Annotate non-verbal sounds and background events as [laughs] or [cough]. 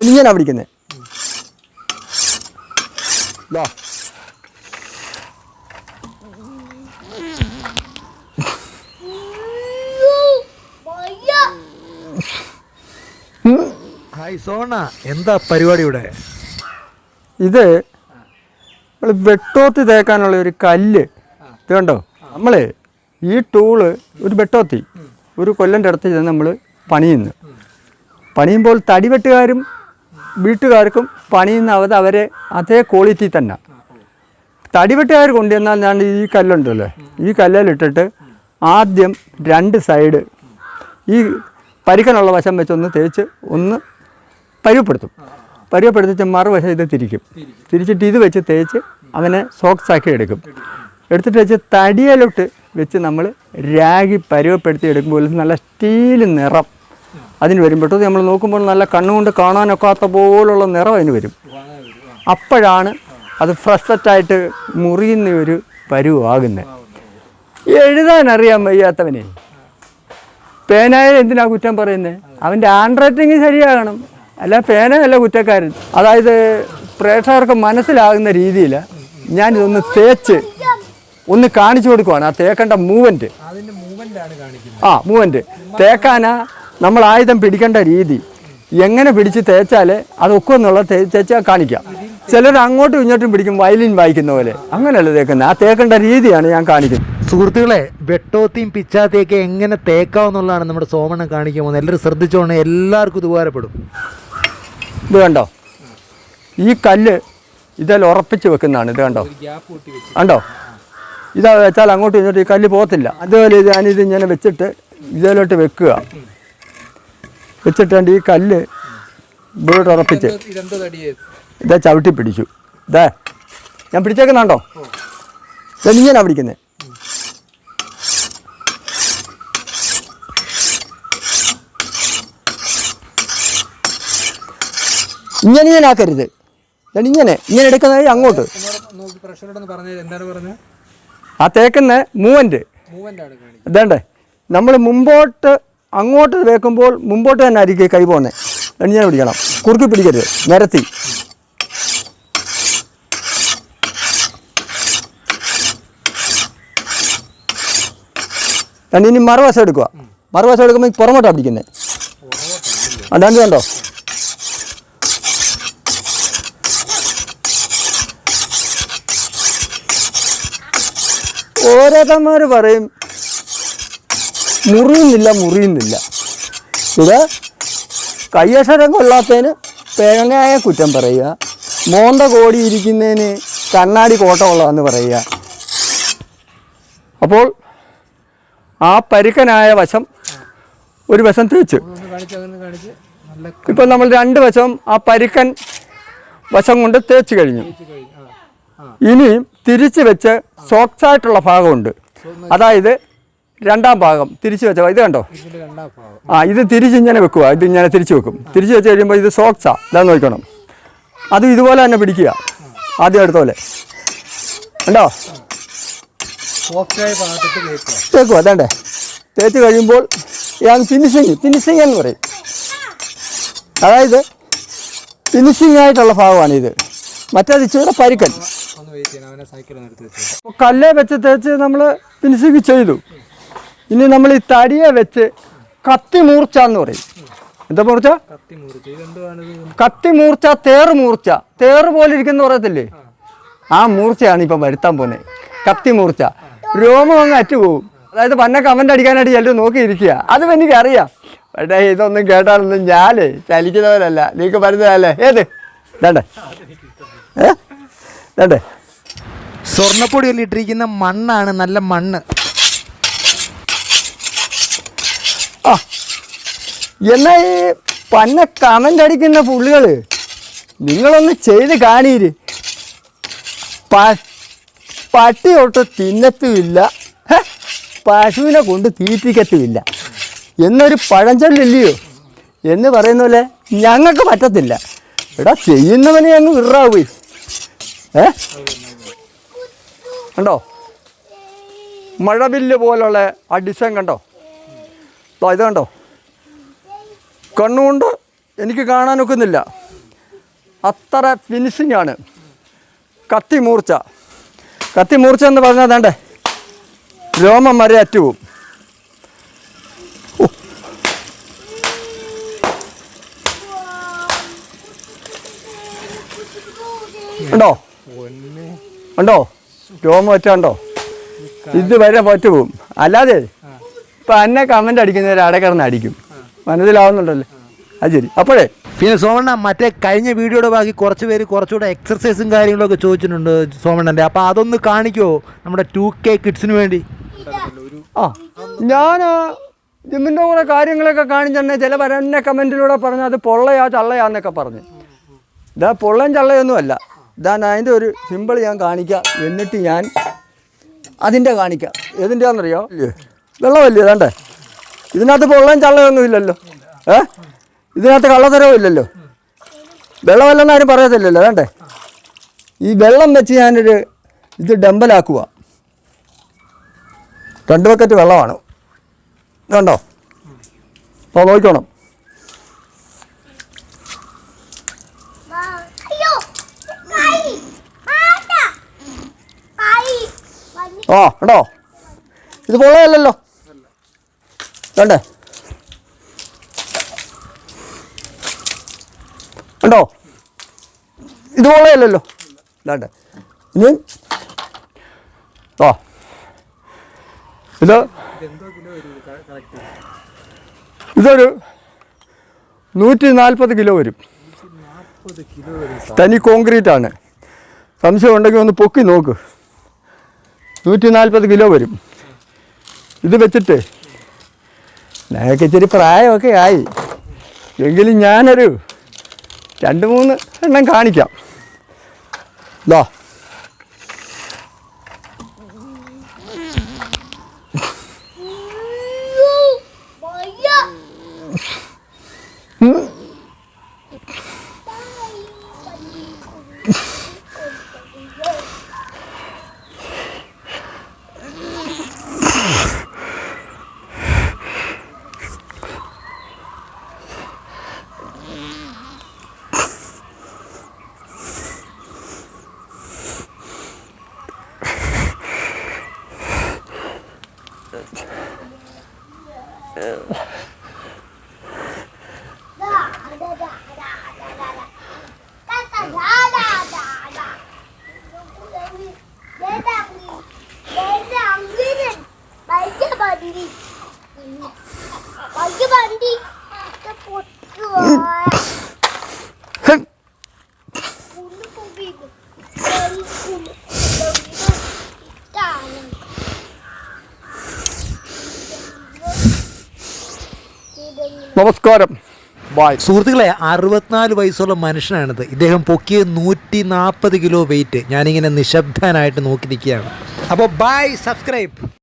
ഇങ്ങനെ പിടിക്കുന്നത് ഹായ് സോണ എന്താ പരിപാടി ഇവിടെ? ഇത് നമ്മൾ വെട്ടോത്തി തേക്കാനുള്ള ഒരു കല്ല്. ഇത് കണ്ടോ? നമ്മൾ ഈ ടൂൾ ഒരു വെട്ടോത്തി ഒരു കൊല്ലന്റെ അടുത്ത് ചെന്ന് നമ്മൾ പണിയുന്നു. പണിയുമ്പോൾ തടിവെട്ടുകാരും വീട്ടുകാർക്കും പണിയുന്ന അവത് അവരെ അതേ ക്വാളിറ്റി തന്നെ. തടിവെട്ടുകാർ കൊണ്ടുവന്നാൽ ഞാൻ ഈ കല്ലുണ്ടല്ലോ. ഈ കല്ലിലിട്ടിട്ട് ആദ്യം രണ്ട് സൈഡ് ഈ പരിക്കനുള്ള വശം വെച്ചൊന്ന് തേച്ച് ഒന്ന് പരുവപ്പെടുത്തും. പരുവപ്പെടുത്തിച്ച് മറുവശം ഇത് തിരിക്കും. തിരിച്ചിട്ട് ഇത് വെച്ച് തേച്ച് അവനെ സോക്സാക്കി എടുക്കും. എടുത്തിട്ട് വെച്ച് തടിയിലോട്ട് വെച്ച് നമ്മൾ രാഗി പരുവപ്പെടുത്തി എടുക്കുമ്പോൾ നല്ല സ്റ്റീൽ നിറം. അതിന് വരുമ്പോഴത്തത് നമ്മൾ നോക്കുമ്പോൾ നല്ല കണ്ണുകൊണ്ട് കാണാനൊക്കാത്ത പോലുള്ള നിറം അതിന് വരും. അപ്പോഴാണ് അത് ഫ്രഷറ്റായിട്ട് മുറിയുന്ന ഒരു പരുവാകുന്നത് എഴുതാൻ അറിയാൻ വയ്യാത്തവനെ. പേനായ എന്തിനാ കുറ്റം പറയുന്നത് അവന്റെ ഹാൻഡ് റൈറ്റിങ് ശരിയാകണം. അല്ല പേനയല്ല കുറ്റക്കാരൻ. അതായത് പ്രേക്ഷകർക്ക് മനസ്സിലാകുന്ന രീതിയിൽ ഞാനിതൊന്ന് തേച്ച് ഒന്ന് കാണിച്ചു കൊടുക്കുവാണ്. ആ തേക്കേണ്ട കാണിക്കുന്നത്. ആ മൂവ്മെന്റ്. തേക്കാനാ നമ്മൾ ആയുധം പിടിക്കേണ്ട രീതി എങ്ങനെ പിടിച്ച് തേച്ചാൽ അത് ഒക്കുമെന്നുള്ള തേച്ചാൽ കാണിക്കാം. ചിലർ അങ്ങോട്ടും ഇങ്ങോട്ടും പിടിക്കും വയലിൻ വായിക്കുന്ന പോലെ. അങ്ങനെയല്ല തേക്കുന്നത് ആ തേക്കേണ്ട രീതിയാണ് ഞാൻ കാണിക്കുന്നത്. സുഹൃത്തുക്കളെ വെട്ടോത്തിയും പിച്ചാത്തിയൊക്കെ എങ്ങനെ തേക്കാവുന്നുള്ളതാണ് നമ്മുടെ സോമണ്ണൻ കാണിക്കാൻ പോകുന്നത്. എല്ലാവരും ശ്രദ്ധിച്ചോണം എല്ലാവർക്കും ഇത് ഉപകാരപ്പെടും. ഇത് കണ്ടോ? ഈ കല്ല് ഇതിൽ ഉറപ്പിച്ച് വെക്കുന്നതാണ്. ഇത് കണ്ടോ? കണ്ടോ? ഇതാ വെച്ചാൽ അങ്ങോട്ടും ഇങ്ങോട്ടും ഈ കല്ല് പോകത്തില്ല. അതുപോലെ ഇത് ഞാനിത് ഇങ്ങനെ വെച്ചിട്ട് ഇതിലോട്ട് വെക്കുക. വെച്ചിട്ടുണ്ട് ഈ കല്ല് ഇവിടെ ഉറപ്പിച്ച്. ഇതാ ചവിട്ടി പിടിച്ചു. ഇതേ. ഞാൻ പിടിച്ചേക്കുന്നുണ്ടോ? ഇങ്ങനെ പിടിക്കുന്നത് ഇങ്ങനെ ഇങ്ങനെ ആക്കരുത്. ഇങ്ങനെ ഇങ്ങനെ എടുക്കുന്നത് അങ്ങോട്ട്. ആ തേക്കുന്ന മൂവന്റെ അതേണ്ടേ നമ്മൾ മുമ്പോട്ട് അങ്ങോട്ട് വേക്കുമ്പോൾ മുമ്പോട്ട് തന്നെ ആയിരിക്കും കൈ പോകുന്നത്. ഞാൻ പിടിക്കണം. കുറുക്കി പിടിക്കരുത്. നിരത്തി. രണ്ട് ഇനി മറുവശം എടുക്കുക. മറുവശം എടുക്കുമ്പോൾ പുറമോട്ടാണ് പിടിക്കുന്നത് അതാണ്ട് കണ്ടോ? ഓരോരുത്തന്മാർ പറയും മുറിയുന്നില്ല മുറിയുന്നില്ല. ഇത് കയ്യക്ഷരം കൊള്ളാത്തതിന് പേങ്ങയായ കുറ്റം പറയുക. മോന്ത കോടി ഇരിക്കുന്നതിന് കണ്ണാടി കോട്ടമുള്ളതെന്ന് പറയുക. അപ്പോൾ ആ പരുക്കനായ വശം ഒരു വശം തേച്ച്. ഇപ്പം നമ്മൾ രണ്ട് വശം ആ പരുക്കൻ വശം കൊണ്ട് തേച്ച് കഴിഞ്ഞു. ഇനിയും തിരിച്ച് വെച്ച് സോക്സായിട്ടുള്ള ഭാഗമുണ്ട്. അതായത് രണ്ടാം ഭാഗം തിരിച്ചു വെച്ച. ഇത് കണ്ടോ? ആ ഇത് തിരിച്ച് ഇങ്ങനെ വെക്കുക ഇത് ഇങ്ങനെ തിരിച്ചു വെക്കും. തിരിച്ചു വെച്ച് കഴിയുമ്പോൾ ഇത് സോക്സാ ഇതാ നോക്കണം. അത് ഇതുപോലെ തന്നെ പിടിക്കുക. ആദ്യം എടുത്ത പോലെ. കേൾക്കുക തേക്കുക. അതേണ്ടേ. തേച്ച് കഴിയുമ്പോൾ ഞാൻ ഫിനിഷിങ് ഫിനിഷിങ് എന്ന് പറയും. അതായത് ഫിനിഷിങ് ആയിട്ടുള്ള ഭാഗമാണ് ഇത്. മറ്റേത് ഇച്ചിരി പരിക്കൻ. കല്ലേ വെച്ച് തേച്ച് നമ്മൾ ഫിനിഷിങ് ചെയ്തു. ഇനി നമ്മൾ ഈ തടിയെ വെച്ച് കത്തി മൂർച്ച എന്ന് പറയും. എന്താ മൂർച്ച? കത്തി മൂർച്ച. തേറ് മൂർച്ച തേറ് പോലെ ഇരിക്കുന്ന പറയത്തില്ലേ? ആ. മൂർച്ചയാണ് ഇപ്പം വരുത്താൻ പോകുന്നത് കത്തി മൂർച്ച. രോമം അങ്ങ് അറ്റുപോകും അതായത് പന്ന കമന്റ് അടിക്കാനായിട്ട് ചിലർ നോക്കിയിരിക്കുക. അതും എനിക്ക് അറിയാം പക്ഷേ ഇതൊന്നും കേട്ടാലൊന്നും ഞാനേ ചലിക്കുന്നവരല്ല. നീക്ക് പറഞ്ഞതല്ലേ ഏത്? വേണ്ടേ ഏ? വേണ്ടേ സ്വർണപ്പൊടിയിൽ ഇട്ടിരിക്കുന്ന മണ്ണാണ് നല്ല മണ്ണ്. ആ. എന്നാ ഈ പന്ന കമന്റ് അടിക്കുന്ന പുള്ളികൾ നിങ്ങളൊന്ന് ചെയ്ത് കാണീര് പട്ടി തൊട്ട് തിന്നത്തുമില്ല. പശുവിനെ കൊണ്ട് തീറ്റിക്കത്തുമില്ല. എന്നൊരു പഴഞ്ചൊല്ലില്ലയോ? എന്ന് പറയുന്ന പോലെ ഞങ്ങൾക്ക് പറ്റത്തില്ല. എടാ ചെയ്യുന്നവനെ ഞങ്ങൾ വിറാവുപോയി ഏ? കണ്ടോ? മഴവില്ല് പോലുള്ള അടിസം കണ്ടോ? ഇത് കണ്ടോ? കണ്ണുകൊണ്ട് എനിക്ക് കാണാനൊക്കുന്നില്ല. അത്ര ഫിനിഷിംഗ് ആണ്. കത്തി മൂർച്ച. കത്തി മൂർച്ച എന്ന് പറഞ്ഞാൽ വേണ്ടേ രോമം വരെ അറ്റുപോകും. ഉണ്ടോ? ഉണ്ടോ? രോമം ഒറ്റ ഇത് വരെ പറ്റുപോകും അല്ലാതെ ഇപ്പം എന്നെ കമന്റ് അടിക്കുന്നവർ അവിടെ കിടന്ന് അടിക്കും. മനസ്സിലാവുന്നുണ്ടല്ലോ. അത് ശരി. അപ്പോഴേ. പിന്നെ സോമണ്ണ മറ്റേ കഴിഞ്ഞ വീഡിയോയുടെ ബാക്കി കുറച്ച് പേര് കുറച്ചുകൂടെ എക്സർസൈസും കാര്യങ്ങളൊക്കെ ചോദിച്ചിട്ടുണ്ട് സോമണ്ണന്റെ അപ്പോൾ അതൊന്ന് കാണിക്കോ നമ്മുടെ ടു കെ കിഡ്സിന് വേണ്ടി. ആ. ഞാൻ ജിമ്മിന്റെ കൂടെ കാര്യങ്ങളൊക്കെ കാണിച്ചെന്നെ ചില എന്നെ കമന്റിലൂടെ പറഞ്ഞ അത് പൊള്ളയാ ചള്ളയാ എന്നൊക്കെ പറഞ്ഞു. ഇതാ പൊള്ളയും ചള്ളയൊന്നുമല്ല ഇതാ ഞാൻ അതിന്റെ ഒരു സിമ്പിൾ ഞാൻ കാണിക്കാം. എന്നിട്ട് ഞാൻ അതിന്റെ കാണിക്കാം. ഏതിന്റെയാണെന്നറിയോ വെള്ളമല്ലേ വേണ്ടേ ഇതിനകത്ത് പൊള്ളയും ചള്ളയൊന്നും ഇല്ലല്ലോ. ഏ? ഇതിനകത്ത് കള്ളത്തരവും ഇല്ലല്ലോ. വെള്ളമല്ലെന്ന് ആരും പറയത്തില്ലല്ലോ വേണ്ടേ ഈ വെള്ളം വെച്ച് ഞാനൊരു ഇത് ഡമ്പലാക്കുക രണ്ട് ബക്കറ്റ് വെള്ളമാണ്. കണ്ടോ അപ്പോൾ നോക്കണം ആ കണ്ടോ ഇത് പൊള്ളയല്ലല്ലോ. കണ്ടേ കണ്ടോ? ഇത് അല്ലല്ലോ ഇതാണ്ടേ. ഇനി ആ. ഇത് ഇതൊരു നൂറ്റി നാൽപ്പത് കിലോ വരും. തനി കോൺക്രീറ്റ് ആണ് സംശയം ഉണ്ടെങ്കിൽ ഒന്ന് പൊക്കി നോക്ക്. നൂറ്റി നാൽപ്പത് കിലോ വരും. ഇത് വെച്ചിട്ട് ഞങ്ങൾക്ക് ഇച്ചിരി പ്രായമൊക്കെ ആയി. എങ്കിലും ഞാനൊരു രണ്ട് മൂന്ന് എണ്ണം കാണിക്കാം. ഇതാ വണ്ടി [laughs] വണ്ടി [laughs] നമസ്കാരം. ബായ് സുഹൃത്തുക്കളെ അറുപത്തിനാല് വയസ്സുള്ള മനുഷ്യനാണിത്. ഇദ്ദേഹം പൊക്കിയ നൂറ്റി നാൽപ്പത് കിലോ വെയിറ്റ് ഞാനിങ്ങനെ നിശബ്ദനായിട്ട് നോക്കി നിൽക്കുകയാണ്. അപ്പോൾ ബൈ സബ്സ്ക്രൈബ്